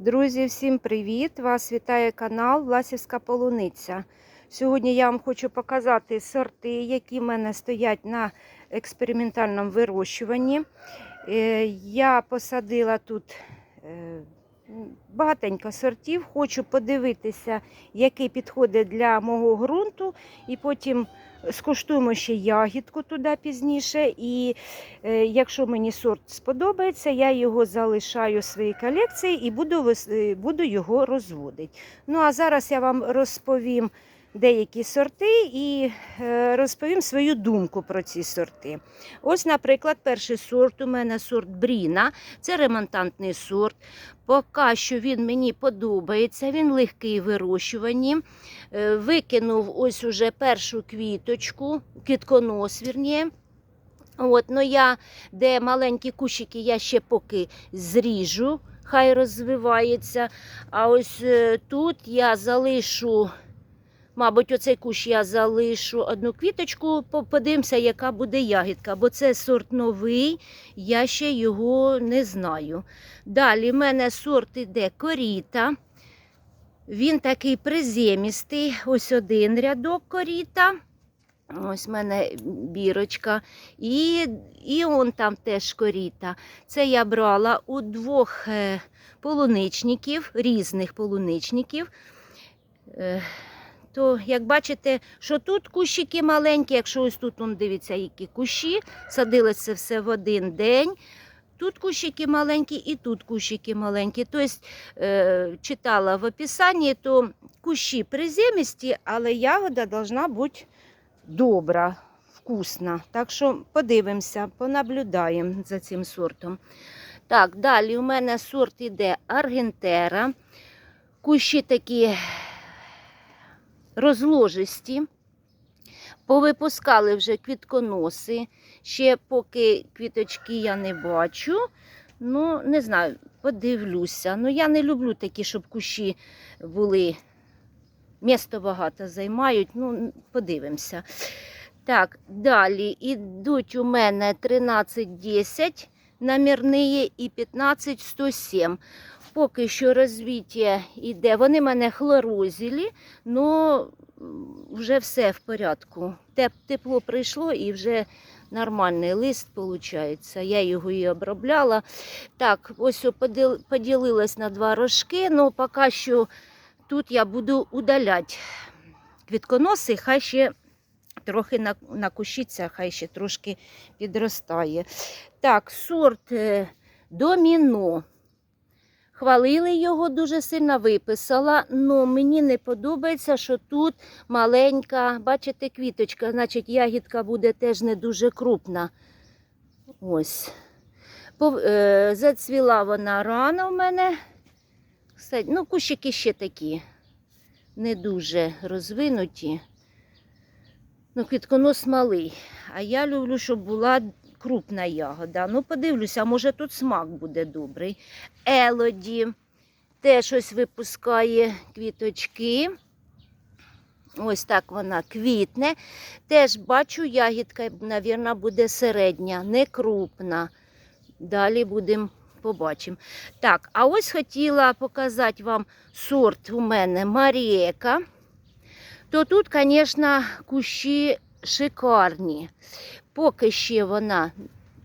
Друзі, всім привіт! Вас вітає канал Власівська Полуниця. Сьогодні я вам хочу показати сорти, які в мене стоять на експериментальному вирощуванні. Е, Я посадила тут е, багатенько сортів. Хочу подивитися, який підходить для мого ґрунту, і потім скуштуємо ще ягідку туди пізніше. І е, якщо мені сорт сподобається, я його залишаю в своїй колекції і буду, е, буду його розводити. Ну а зараз я вам розповім деякі сорти і е, розповім свою думку про ці сорти. Ось, наприклад, перший сорт у мене сорт Бріна. Це ремонтантний сорт. Поки що він мені подобається, він легкий в вирощуванні. Е, Викинув ось уже першу квіточку, квітконос, вірніше. От, ну я, де маленькі кущики, я ще поки зріжу, хай розвивається. А ось е, тут я залишу, мабуть, оцей кущ я залишу одну квіточку, по- подивимося, яка буде ягідка, бо це сорт новий, я ще його не знаю. Далі в мене сорт іде коріта. Він такий приземістий. Ось один рядок коріта. Ось в мене бірочка. І, і он там теж коріта. Це я брала у двох е, полуничників, різних полуничників. То, як бачите, що тут кущики маленькі, якщо ось тут, он, дивіться, які кущі, садилося все в один день. Тут кущики маленькі і тут кущики маленькі. Тобто, е, читала в описанні, то кущі приземисті, але ягода должна бути добра, вкусна. Так що подивимося, понаблюдаємо за цим сортом. Так, далі у мене сорт іде Аргентера. Кущі такі розложисті. Повипускали вже квітконоси. Ще поки квіточки я не бачу. Ну, не знаю, подивлюся. Ну, я не люблю такі, щоб кущі були. Місто багато займають. Ну, подивимося. Так, далі ідуть у мене 1310 намірні і 15107. Поки що розвіття йде. Вони мене хлорозілі, але вже все в порядку. Тепло прийшло і вже нормальний лист виходить. Я його і обробляла. Так, ось поділилась на два рожки, але поки що тут я буду удаляти квітконоси, хай ще трохи на- накущиться, хай ще трошки підростає. Так, сорт е, доміно. Хвалили його дуже сильно виписала, але мені не подобається, що тут маленька, бачите, квіточка, значить ягідка буде теж не дуже крупна. Ось. Е, Зацвіла вона рано в мене. Ну, кущики ще такі не дуже розвинуті. Ну, квітконос малий. А я люблю, щоб була крупна ягода. Ну, подивлюся, може тут смак буде добрий. Елоді теж ось випускає квіточки. Ось так вона квітне. Теж бачу, ягідка, мабуть, буде середня, не крупна. Далі будемо побачимо. Так, а ось хотіла показати вам сорт у мене Марієка. То тут, звісно, кущі шикарні. Поки ще вона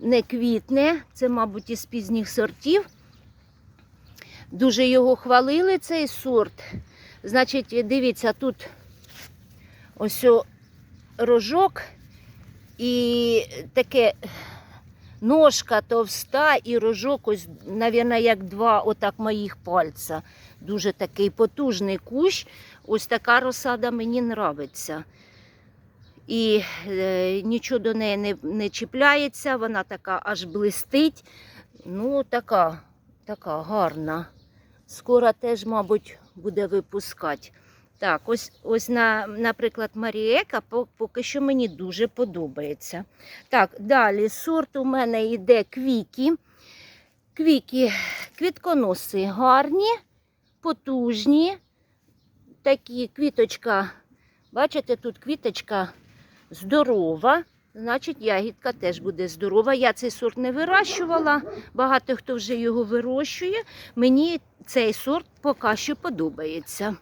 не квітне, це, мабуть, із пізніх сортів. Дуже його хвалили, цей сорт. Значить, дивіться, тут ось рожок і таке ножка товста і рожок, ось, мабуть, як два отак моїх пальця. Дуже такий потужний кущ. Ось така розсада мені нравиться. І е, нічого до неї не, не чіпляється, вона така аж блистить. Ну, така, така гарна. Скоро теж, мабуть, буде випускати. Так, ось, ось на, наприклад, Маріека поки що мені дуже подобається. Так, далі сорт у мене йде квіки. Квіки, квітконоси гарні, потужні. Такі квіточка, бачите, тут квіточка здорова. Значить, ягідка теж буде здорова. Я цей сорт не вирощувала. Багато хто вже його вирощує. Мені цей сорт поки що подобається.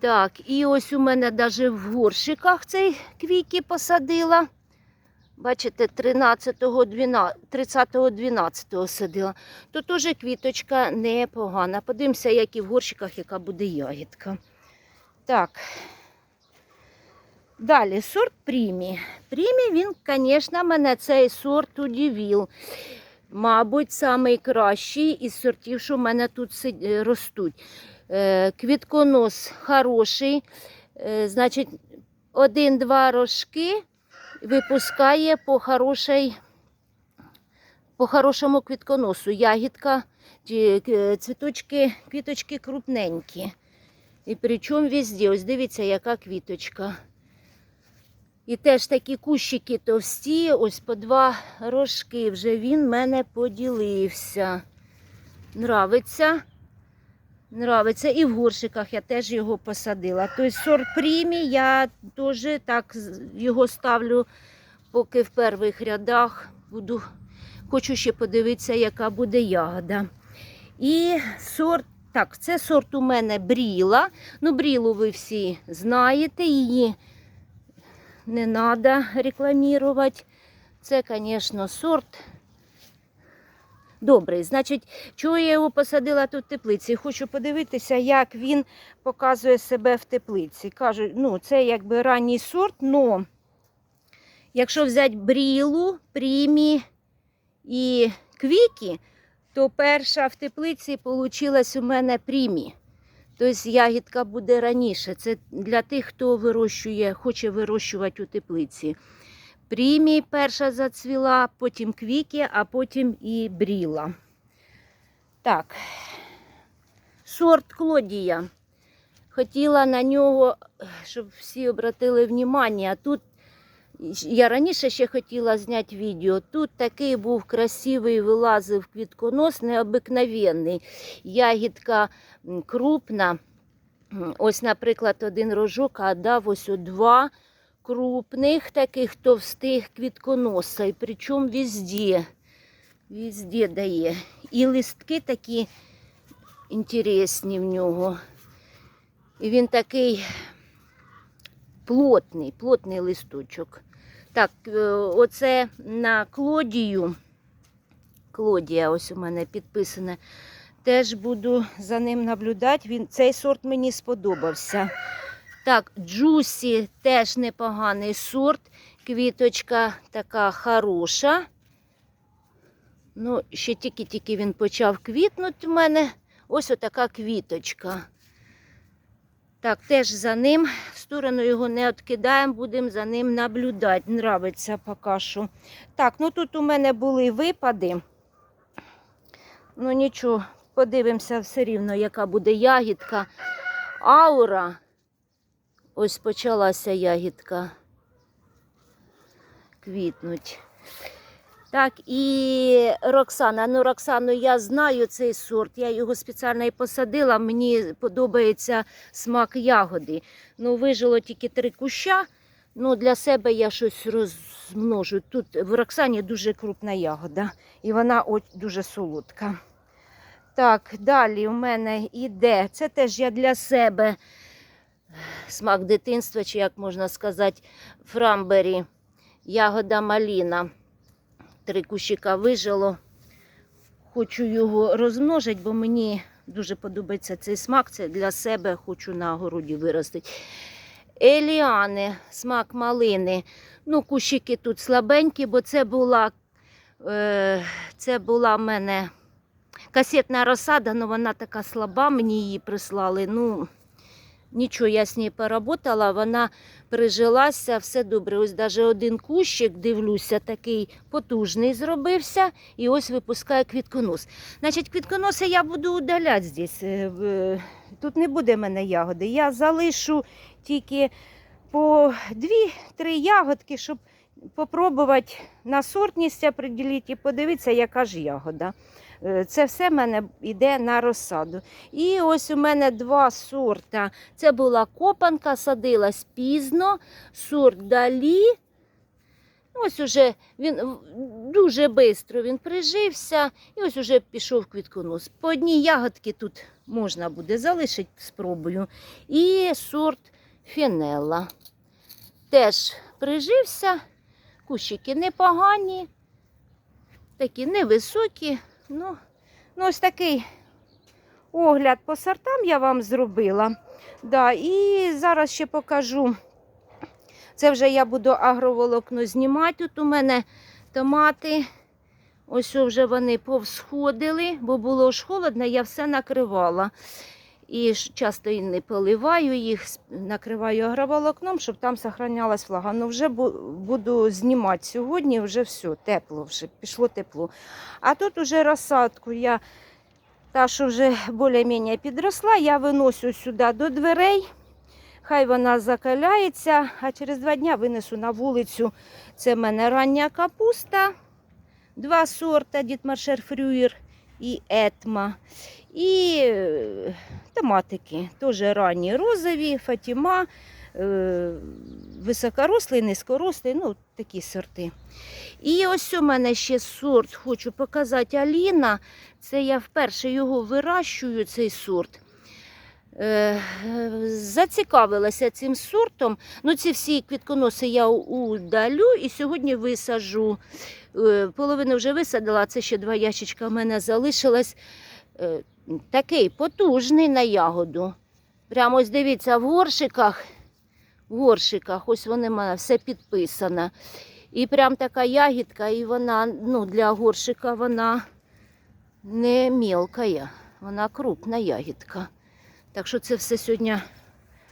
Так, і ось у мене навіть в горщиках цей квіки посадила. Бачите, 30-12 садила. То теж квіточка непогана. Подивимося, як і в горщиках, яка буде ягідка. Так. Далі сорт Прімі. Прімі, він, звісно, мене цей сорт удивив. Мабуть, найкращий із сортів, що в мене тут ростуть. Е, Квітконос хороший. Е, Значить, один-два рожки випускає по, хорошій, по хорошому квітконосу. Ягідка, цвіточки, квіточки крупненькі. І причому везде, ось дивіться, яка квіточка. І теж такі кущики товсті, ось по два рожки. Вже він мене поділився. Нравиться. Нравиться. І в горшиках я теж його посадила. Тобто сорт прімі я теж так його ставлю, поки в перших рядах буду. Хочу ще подивитися, яка буде ягода. І сорт, так, це сорт у мене бріла. Ну, брілу ви всі знаєте, її не треба рекламувати. Це, звісно, сорт добрий. Значить, чого я його посадила тут в теплиці? Хочу подивитися, як він показує себе в теплиці. Кажуть, ну, це якби ранній сорт, але якщо взяти брілу, прімі і квіки, то перша в теплиці вийшла у мене прімі. Тобто ягідка буде раніше. Це для тих, хто вирощує, хоче вирощувати у теплиці. Прімі перша зацвіла, потім квіки, а потім і бріла. Так, сорт Клодія. Хотіла на нього, щоб всі обратили увагу. Тут я раніше ще хотіла зняти відео. Тут такий був красивий, вилазив квітконос, необикновенний. Ягідка крупна. Ось, наприклад, один рожок, а дав ось у два крупних таких товстих квітконоса. І причому везде, везде дає. І листки такі інтересні в нього. І він такий плотний, плотний листочок. Так, е, оце на Клодію. Клодія, ось у мене підписане. Теж буду за ним наблюдати. Він, цей сорт мені сподобався. Так, Джусі теж непоганий сорт. Квіточка така хороша. Ну, ще тільки-тільки він почав квітнути в мене. Ось отака квіточка. Так, теж за ним. В сторону його не відкидаємо, будемо за ним наблюдати. Нравиться поки що. Так, ну тут у мене були випади. Ну нічого, подивимося все рівно, яка буде ягідка. Аура. Ось почалася ягідка квітнуть. Так, і Роксана. Ну, Роксану я знаю цей сорт. Я його спеціально і посадила. Мені подобається смак ягоди. Ну, вижило тільки три куща. Ну, для себе я щось розмножу. Тут в Роксані дуже крупна ягода, і вона дуже солодка. Так, далі у мене іде. Це теж я для себе смак дитинства, чи як можна сказати, фрамбері, ягода маліна. Три кущика вижило. Хочу його розмножити, бо мені дуже подобається цей смак. Це для себе хочу на огороді виростити. Еліани, смак малини. Ну, кущики тут слабенькі, бо це була, е, це була в мене касетна розсада, але вона така слаба, мені її прислали. Ну, нічого, я з нею поработала, вона прижилася, все добре. Ось навіть один кущик, дивлюся, такий потужний зробився, і ось випускає квітконос. Значить, квітконоси я буду удаляти здесь. е, Тут не буде в мене ягоди. Я залишу тільки по дві-три ягодки, щоб попробувати на сортність определити і подивитися, яка ж ягода. Е, Це все в мене йде на розсаду. І ось у мене два сорта. Це була копанка, садилась пізно, сорт далі. Ось уже він дуже швидко він прижився, і ось уже пішов квітконос. По одній ягодці тут можна буде залишити, спробую. І сорт фінелла. Теж прижився, кущики непогані, такі невисокі. Ну, ну ось такий огляд по сортам я вам зробила. Да, і зараз ще покажу. Це вже я буду агроволокно знімати. Тут у мене томати. Ось вже вони повсходили, бо було ж холодно, я все накривала. І часто і не поливаю їх, накриваю агроволокном, щоб там сохранялась влага. Ну вже буду знімати сьогодні, вже все, тепло, вже пішло тепло. А тут уже розсадку я, та, що вже більш-менш підросла, я виносю сюди до дверей. Хай вона закаляється, а через два дні винесу на вулицю. Це в мене рання капуста, два сорта Дітмаршер Фрюєр і Етма. І е, томатики, теж ранні розові, Фатіма, е, високорослий, низькорослий, ну такі сорти. І ось у мене ще сорт, хочу показати Аліна. Це я вперше його вирощую, цей сорт. Е, Зацікавилася цим сортом. Ну, ці всі квітконоси я удалю і сьогодні висаджу. Е, Половину вже висадила, це ще два ящичка в мене залишилось. Е, Такий потужний на ягоду. Прямо ось дивіться, в горшиках, в горшиках, ось вони в мене все підписано. І прям така ягідка, і вона ну, для горшика вона не мілкая, вона крупна ягідка. Так що це все сьогодні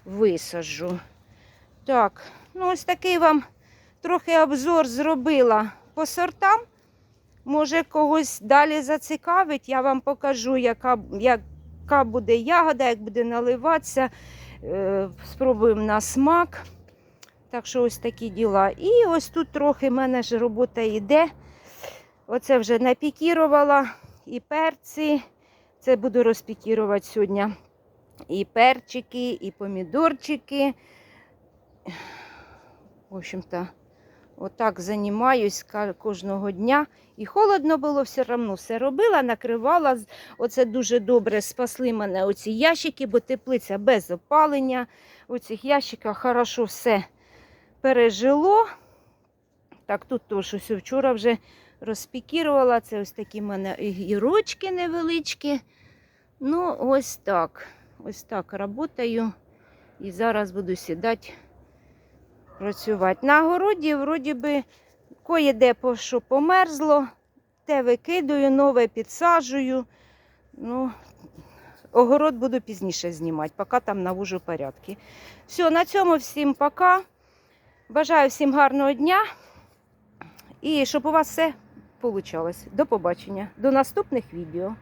висаджу. Так, ну ось такий вам трохи обзор зробила по сортам. Може, когось далі зацікавить, я вам покажу, яка, яка буде ягода, як буде наливатися. Е, спробуємо на смак. Так що ось такі діла. І ось тут трохи в мене ж робота йде. Оце вже напікірувала і перці. Це буду розпікірувати сьогодні. І перчики, і помідорчики. В общем-то, отак займаюсь кожного дня. І холодно було все одно, все робила, накривала. Оце дуже добре спасли мене оці ящики, бо теплиця без опалення. У цих ящиках хорошо все пережило. Так, тут теж ось вчора вже розпікірувала. Це ось такі в мене гірочки невеличкі. Ну, ось так. Ось так працюю. І зараз буду сідати працювати. На городі, вроді би, кое-де що померзло, те викидаю, нове підсаджую. Ну, огород буду пізніше знімати, поки там навожу порядки. Все, на цьому всім пока. Бажаю всім гарного дня і щоб у вас все вийшло. До побачення. До наступних відео.